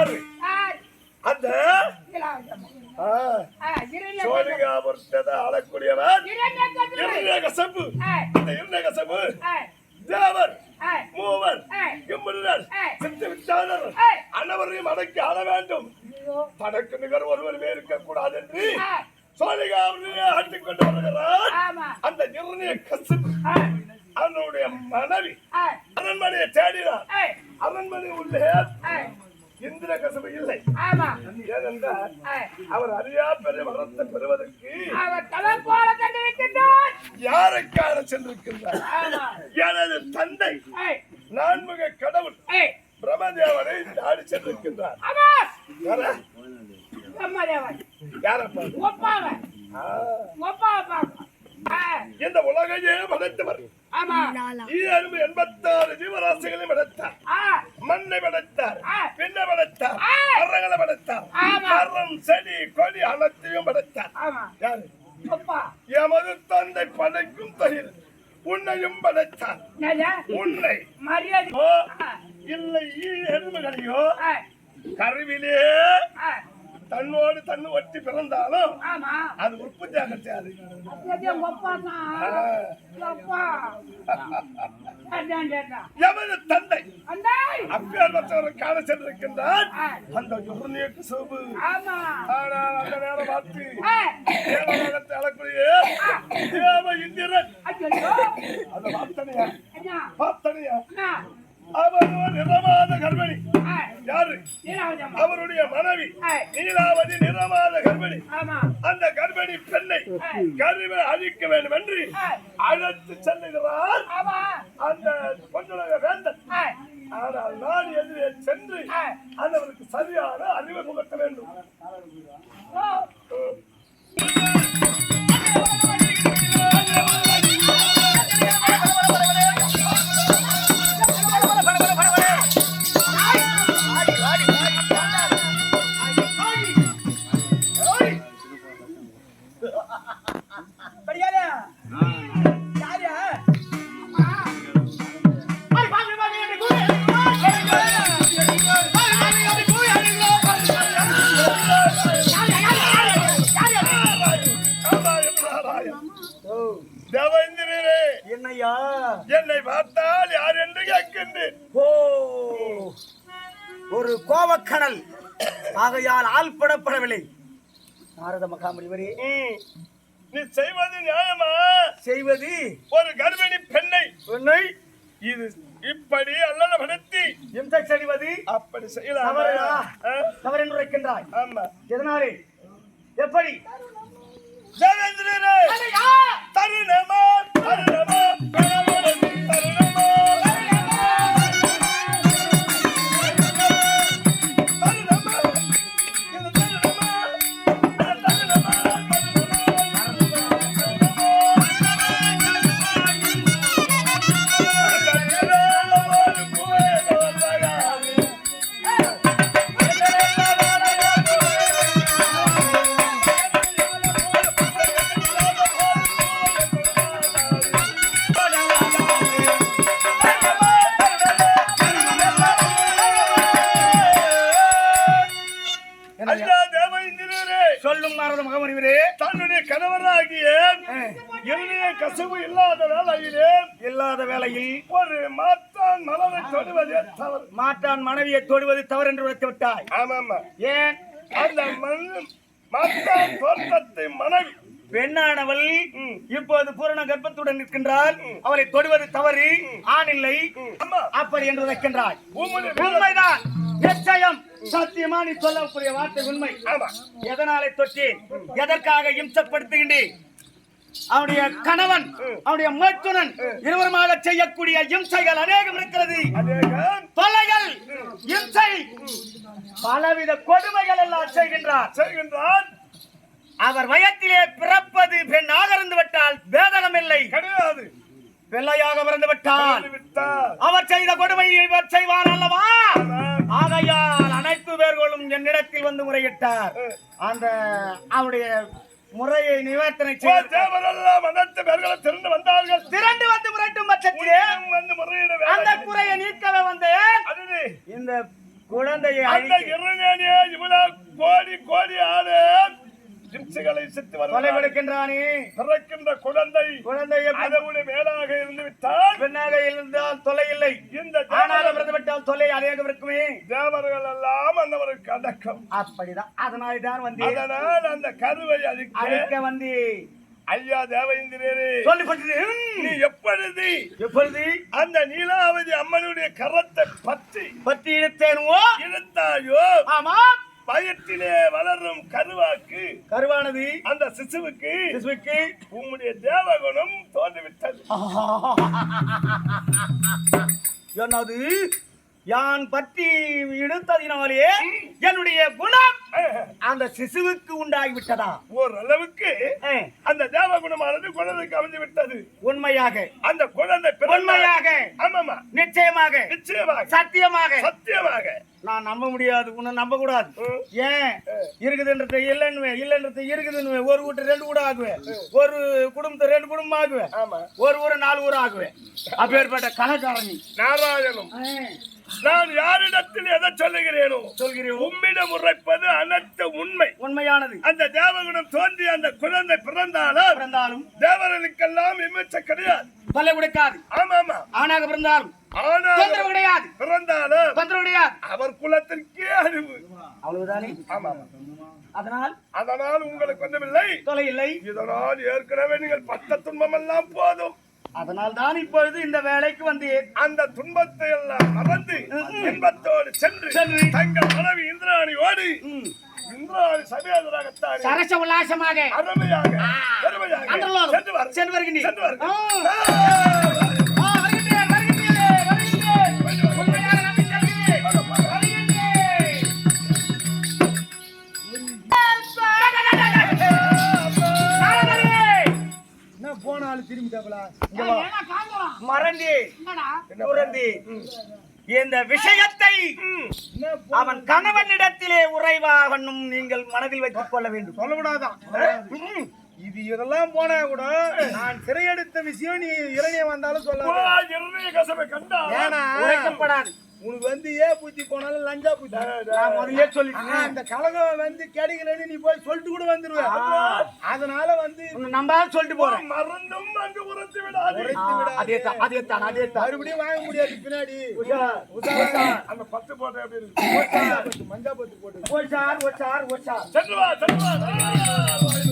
யாரு அந்த இலாஜம். ஆ, கசப்பு. அந்த ஆளக்கூடியவன் கசப்பு. தேவர் மூவர் ஏய், சித்த அனைவரையும் அடக்கி ஆள வேண்டும் தனக்கு நிகர் ஒருவருமே இருக்கக்கூடாது என்று ஏய், ஆட்டிக் கொண்டு வருகிறார் அந்த நிர்ணய கசப்பு அவனுடைய மனைவி அரண்மனையை தேடினார் அரண்மனை உள்ளே இந்திர கசபு இல்லை. ஆமா, ஏனென்றால் அவர் அறியா பெரிய வரத்தை பெறுவதற்கு அவர் தலை போல கண்டு வைக்கின்றார். யாரை காண சென்றிருக்கின்றார் எனது தந்தை. நான்முக கடவுள். பிரம்மதேவனை நாடி சென்றிருக்கின்றார். யாரப்பா? ஒப்பாவன், ஆ, ஒப்பாவை பார்க்க. இந்த உலகையே படைத்தவர். ஆமா, ஈரம்பு எண்பத்தாறு ஜீவராசிகளையும் படைத்தார். மண்ணை படைத்தார். பின்ன படைத்தார். மரங்களை படைத்தார். மரம் செடி கொடி அனைத்தையும் படைத்தார். எமது தந்தை படைக்கும் தொழில் உன்னையும் படைத்தார்? உன்னை. மரியாதை. இல்லை ஈ எறும்புகளையோ கருவிலே தன்னோடு தன்னு ஒட்டி பிறந்தாலும் ஆமா. அது. அதான் கேட்டா. எமது தந்தை. அப்பேற்பட்டவரை காண சென்றிருக்கின்றார். அந்த யுர்ணியக்கு சோபு ஆமா. ஆனால் அந்த நேரம் பார்த்து தேவலோகத்தை அளக்கூடிய தேவ இந்திரன். அந்த அண்ணா. அவர் ஒரு நிறமாத கர்ப்பிணி. யாரு. அவருடைய மனைவி. நீலாவதி நிறமாத கர்ப்பிணி. அந்த கர்ப்பிணி பெண்ணை கருவை அழிக்க வேண்டும் என்று அழைத்து செல்லுகிறார். அந்த பொன்னுலக வேந்தன். ஆனால் நான் எதிரே சென்று. அந்தவருக்கு சரியான அறிவை புகட்ட வேண்டும். பார்த்தால் யார் என்று கேட்கின்றேன். ஓ ஒரு கோவக்கடல் ஆகையால் ஆள்படப்படவில்லை. நாரத மகாமுனிவரே. நீ செய்வது நியாயமா? செய்வது? ஒரு கர்ப்பிணி பெண்ணை. உன்னை இது இப்படி அல்லலப்படுத்தி இம்சை செய்வது அப்படி செய்யலாம்? தவறா? என்று ஆமா. எதனாலே? எப்படி? தருணமா? தருணமா! சொல்லும் மாரத மகமனிவரே தன்னுடைய கணவராகிய என்னுடைய கசவு இல்லாத வேலையிலே இல்லாத வேலையில் ஒரு மாட்டான் மனதை தொடுவது தவறு. மாற்றான் மனைவியை தொடுவது தவறு என்று உரைத்து விட்டாய். ஆமாமா ஏன்? அந்த மாட்டான் தோட்டத்தை மனைவி. பெண்ணானவள் இப்போது பூரண கர்ப்பத்துடன் நிற்கின்றார் அவரை தொடுவது தவறு. ஆணில்லை அப்படி என்று வைக்கின்றாள் உண்மைதான். நிச்சயம் சத்தியமா நீ சொல்லக்கூடிய வார்த்தை உண்மை. எதனாலே தொற்றேன் எதற்காக இம்சப்படுத்துகின்றேன் அவனுடைய கணவன் அவனுடைய மைத்துனன் இருவருமாக செய்யக்கூடிய இம்சைகள் அநேகம் இருக்கிறது. தொல்லைகள் இம்சை. பலவித கொடுமைகள் எல்லாம் செய்கின்றார். செய்கின்றான் அவர் வயத்திலே பிறப்பது பெண்ணாக இருந்து விட்டால் வேதனம் இல்லை. கிடையாது. பிள்ளையாக பிறந்து விட்டால் அவர் செய்த கொடுமையை இவர் செய்வார் அல்லவா? ஆகையால் அனைத்து பேர்களும் என்னிடத்தில் வந்து முறையிட்டார். அந்த அவருடைய முறையை நிவர்த்தனை செய்ய தேவரெல்லாம் அனைத்து பேர்களும் திரண்டு வந்தார்கள். திரண்டு வந்து முறைட்டும் பட்சத்திலே வந்து முறையிட அந்த குறையை நீக்கவே வந்தேன். இந்த குழந்தையை அந்த இறைஞனே இவ்வளவு ஜிம்சுகளை சித்து தொலைவெடுக்கின்றானே பிறக்கின்ற குழந்தை குழந்தையை அதவுடைய மேலாக இருந்து விட்டால் பெண்ணாக இருந்தால் தொலை இல்லை. இந்த ஆனாலும் விட்டால் தொலை அநேகம் இருக்குமே. தேவர்கள் எல்லாம் அந்தவருக்கு அடக்கம். அப்படிதான். அதனால தான் வந்து அதனால் அந்த கருவை அழிக்க அழிக்க வந்து ஐயா தேவேந்திரரே சொல்லப்பட்டது நீ எப்பொழுது எப்பொழுது? அந்த நீலாவதி அம்மனுடைய கரத்தை பற்றி பற்றி இழுத்தேனுவோ இழுத்தாயோ? ஆமா வயிற்றிலே வளரும் கருவாக்கு. கருவானது. அந்த சிசுவுக்கு சிசுவுக்கு. உம்முடைய தேவகுணம் தோன்றிவிட்டது. என்னது? யான் பற்றி இழுத்ததினாலே என்னுடைய குணம் அந்த சிசுவுக்கு உண்டாகி விட்டதா ஓரளவுக்கு அந்த தேவகுணமானது குழந்தைக்கு அமைந்து விட்டது உண்மையாக. அந்த குழந்தை உண்மையாக. ஆமாமா நிச்சயமாக. நிச்சயமாக. சத்தியமாக. சத்தியமாக. நான் நம்ப முடியாது உன்னை நம்ப கூடாது. ஏன்? இருக்குதுன்றத இல்லைன்னு இல்லைன்றத இருக்குதுன்னு ஒரு வீட்டு ரெண்டு கூட ஆகுவேன். ஒரு குடும்பத்தை ரெண்டு குடும்பம் ஆகுவேன். ஆமா. ஒரு ஊரை நாலு ஊர் ஆகுவேன். அப்பேற்பட்ட கலக்காரணி நாராயணம் நான் யாரிடத்தில் எதை சொல்லுகிறேனோ சொல்கிறேன் உம்மிடம் உரைப்பது அனைத்து உண்மை. உண்மையானது. அந்த தேவகுணம் தோன்றி அந்த குழந்தை பிறந்தாலும் பிறந்தாலும் தேவர்களுக்கெல்லாம் விமர்ச கிடையாது. தொல்லை கொடுக்காது. ஆமாமா ஆணாக பிறந்தாலும் தொந்தரவு கிடையாது. பிறந்தாலும் தொந்தரவு கிடையாது. அவர் குலத்திற்கே அறிவு அவ்வளவுதானே? ஆமாமா அதனால் அதனால் உங்களுக்கு ஒன்றுமில்லை தொலை இல்லை. இதனால் ஏற்கனவே நீங்கள் பட்ட துன்பம் எல்லாம் போதும். அதனால் தான் இப்பொழுது இந்த வேலைக்கு வந்தேன் அந்த துன்பத்தை எல்லாம் மறந்து இன்பத்தோடு சென்று சென்று. தங்கள் மனைவி இந்திராணியோடு ம். இந்திராணி சமேதராகத்தான் சரச உல்லாசமாக அருமையாக பெருமையாக. சென்று வாருங்கள். இந்த விஷயத்தை அவன் கணவனிடத்திலே உறைவாகணும் நீங்கள் மனதில் வைத்துக் கொள்ள வேண்டும். சொல்லக்கூடாதான். இது இதெல்லாம் போனா கூட நான் சிறையெடுத்த விஷயம் நீ இளைஞ வந்தாலும் போ, சொல்ல ஏன்னா உரைக்கப்படாது. உனக்கு வந்து ஏ பூச்சி போனாலும் லஞ்சா பூச்சி. நான் முதல்ல சொல்லிட்டேன். அந்த கழகம் வந்து கிடைக்கலன்னு நீ போய் சொல்லிட்டு கூட வந்துருவ. அதனால வந்து நம்பாத சொல்லிட்டு போறேன். மறந்தும் அங்கு உரைத்து விடாது. அதே தான் அதே தான் அதே தான் மறுபடியும் வாங்க முடியாது பின்னாடி. அந்த பத்து போட்டோ எப்படி இருக்கு? மஞ்சா பத்து போட்டு ஓச்சார் ஓச்சார் ஓச்சார் சென்று வா சென்று வா. சுவாமி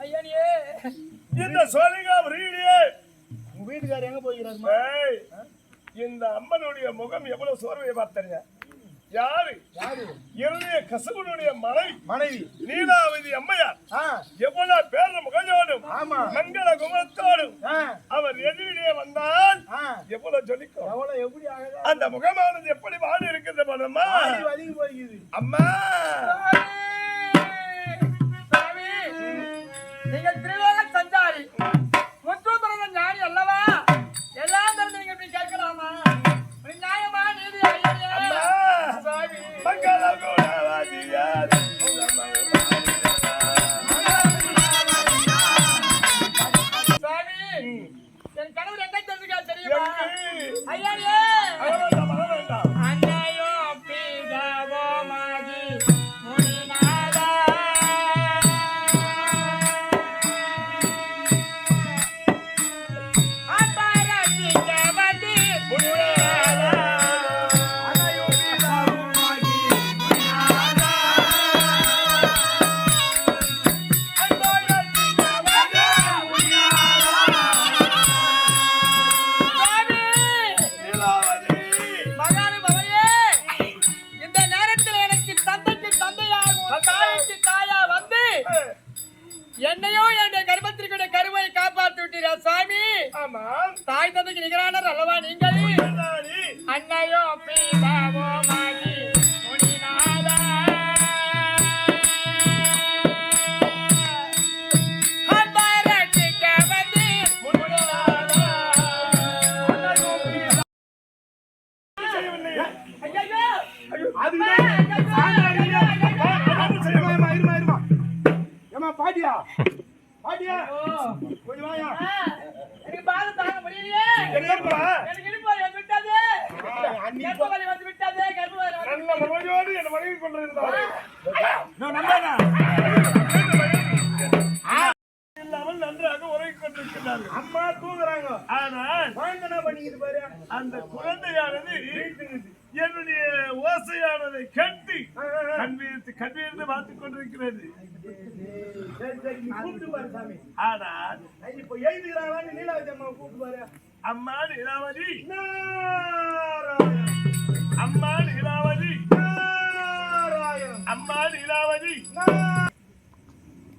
ஐயனியே. இந்த சோழிகா ரீடியே உங்க வீட்டுக்காரர் எங்க போகிறாருமா இந்த அம்மனுடைய முகம் எவ்வளவு சோர்வையை பார்த்தீங்க யாரு? யாரு? என்னுடைய கசவனுடைய மனைவி. மனைவி. லீலாவதி அம்மையார். எவ்வளவு பேர முகஞ்சோடும் ஆமா. மங்கள குமரத்தோடும் அவர் எதிரிலே வந்தால் எவ்வளவு ஜொலிக்கும். எவ்வளவு எப்படி அந்த முகமானது எப்படி வாடி இருக்கிறது அம்மா. அம்மா ¡Venga el freno! பாட்டியா பாட்டியா ஓ! கொஞ்சம் வாயா ஆ, எனக்கு பாதம் தாங்க முடியலையே எனக்கு இடுப்பு வலி வந்து விட்டது அன்னைக்கு கர்ப்ப வலி வந்து விட்டது கர்ப்ப வலி நல்ல முகஜோடு என் மனைவி கொண்டிருந்தார் இல்லாமல் நன்றாக உறங்கிக் கொண்டிருக்கிறார்கள். அம்மா தூங்குறாங்க. ஆனால் என்ன பண்ணிக்குது பாரு? அந்த குழந்தையானது என்னுடைய ஓசையானதை கேட்டு கண்வியத்து கண்வியர்ந்து பார்த்துக் கொண்டிருக்கிறது. ஆனால் இப்போ எழுதுகிறாங்களான்னு நீலாவதி அம்மா கூப்பிட்டு பாரு. அம்மா நீலாவதி. அம்மா நீலாவதி. அம்மா நீலாவதி.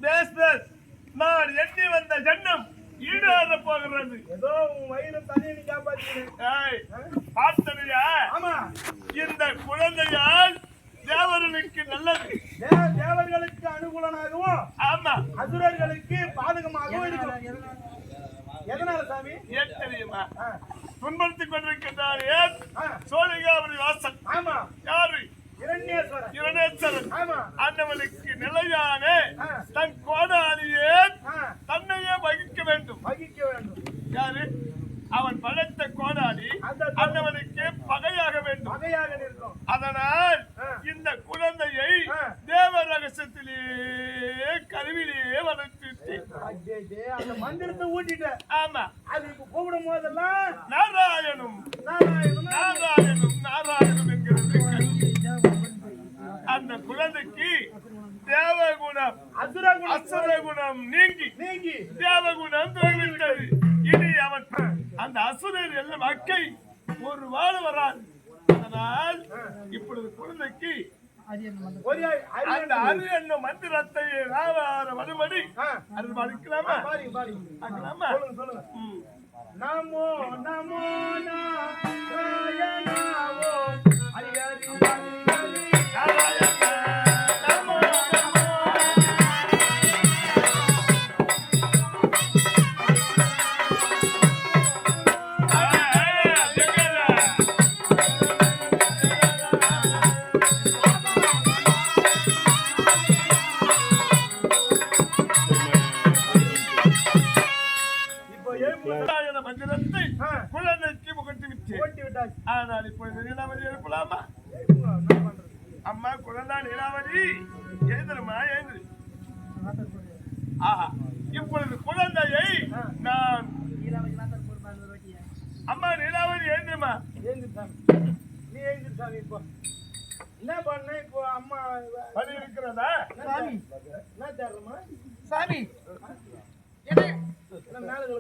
Base base. நான் எண்ணி வந்த ஜன்னம் ஈடாட போகிறது. ஏதோ உன் வயிறு தண்ணியை நீ காப்பாத்திக்கிறேன் ஏய், பார்த்தனையா ஆமா. இந்த குழந்தையால் தேவர்களுக்கு நல்லது. தேவ தேவர்களுக்கு அனுகூலனாகவும் ஆமா. அசுரர்களுக்கு பாதகமாகவும் இருக்கும். எதனால? சாமி? ஏன் தெரியுமா? ஆ, துன்படுத்திக் கொண்டிருக்கின்றார் ஏன்? சோழிகாபுரி வாசன் தேவகுணம் தோல்விட்டது இனி அவன் அந்த அசுரர் எல்லாம் அக்கை ஒரு வாழ வராது. அதனால் இப்பொழுது குழந்தைக்கு மந்திரத்தை பாருங்க பார்க்கலாமா சொல்லுங்க சொல்லுங்க. ம். நமோ நமோ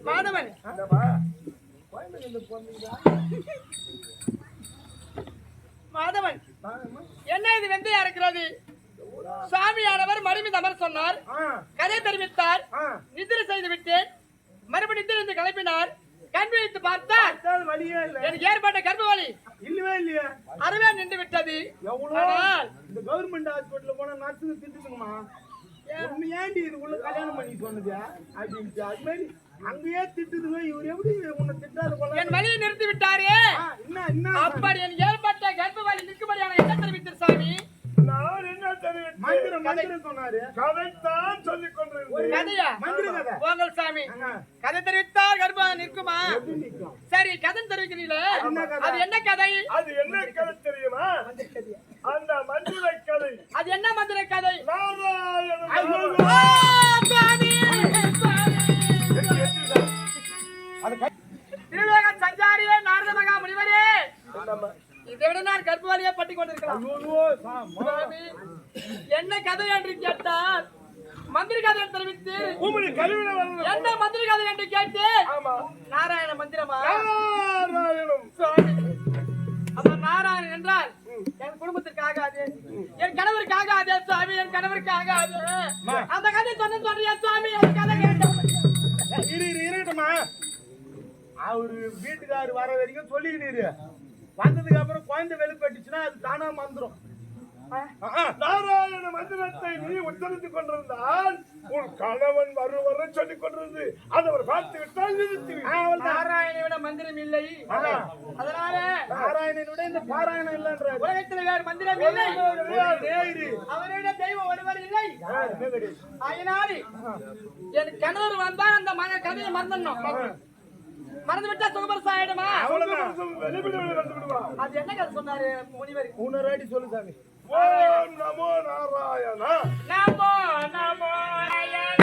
மேல மாதவன் என்ன இது வெந்தையா இருக்கிறது சாமியானவர் மறுபடியும் அமர் சொன்னார். கதை தெரிவித்தார். நிதிரை செய்து விட்டேன். மறுபடியும் நிதிரை கிளப்பினார். கண் வழியே இல்ல. எனக்கு ஏற்பட்ட கர்ப்பவலி இல்லவே இல்லையா. அறவே நின்று விட்டது. ஆனால் இந்த கவர்மெண்ட் ஹாஸ்பிட்டல் போனா நர்ஸுங்க திட்டுதுங்கம்மா. உன்னை ஏன்டி இதுக்குள்ள கல்யாணம் பண்ணி சொன்னது? அப்படின்ட்டு. அது மாதிரி அங்கேயே திட்டுதுங்க இவர் எப்படி உன்னை திட்டாத போல? என் வழியை நிறுத்தி விட்டாரே என்ன என்ன? அப்படி எனக்கு ஏற்பட்ட கர்ப்பவலி நிற்கும்படியான என்ன தெரிவித்தார் சாமி? நான் என்ன தெரிவித்தேன்? மந்திரம் மந்திரம் சொன்னாரு. கதைத்தான் சொல்லிக் கொண்டிருந்தேன். கதையா? மந்திர கதை. போங்கள் சாமி. கதை தெரிவித்தால் கர்ப்பம் நிற்குமா? சரி கதை தெரிவிக்கிறீங்களே? அது என்ன கதை? அது என்ன கதை தெரியுமா? அந்த மந்திர கதை. அது என்ன மந்திர கதை? நாராயணன். அது கை- திருலோக சஞ்சாரியே நாரத மகா முனிவரே. இதை விட நான் கர்ப்பவாலியா பட்டி கொண்டிருக்கலாம். என்ன கதை என்று கேட்டார் மந்திர கதை தெரிவித்து என்ன மந்திர கதை என்று கேட்டு ஆமா. நாராயண மந்திரமா? அப்ப நாராயணன் என்றால் என் குடும்பத்திற்கு ஆகாது. என் கணவருக்கு ஆகாது சுவாமி என் கணவருக்கு ஆகாது. அந்த கதை சொன்ன சொல்றியா சுவாமி? அந்த கதை கேட்டோம். இரு இரு இருக்கட்டுமா அவரு வீட்டுக்காரர் வர வரைக்கும் சொல்லிக்கிட்டு வந்ததுக்கு அப்புறம் குழந்தை வெளிப்பட்டுச்சுன்னா அது தானா மந்திரம் நாராயண மந்திரத்தை நீ உச்சரித்துக் கொண்டிருந்தால் உன் கணவன் வருவரை சொல்லிக் கொண்டிருந்து அதை அவர் பார்த்து விட்டால் நிறுத்தி. நாராயணனை விட மந்திரம் இல்லை. அதனால நாராயணனோட இந்த பாராயணம் இல்லன்றாரு. உலகத்தில் வேறு மந்திரம் இல்லை. அவரிட தெய்வம் ஒருவர் இல்லை. அதனால என் கணவர் வந்தா அந்த மக கதையை மறந்துடணும். மறந்து விட்டா வந்து விடுவா அது என்ன கதை சொன்னாரு முனிவர்? இன்னொரு வாட்டி சொல்லு சாமி. ஓம் நமோ நாராயணா. நமோ நமோ அப்படி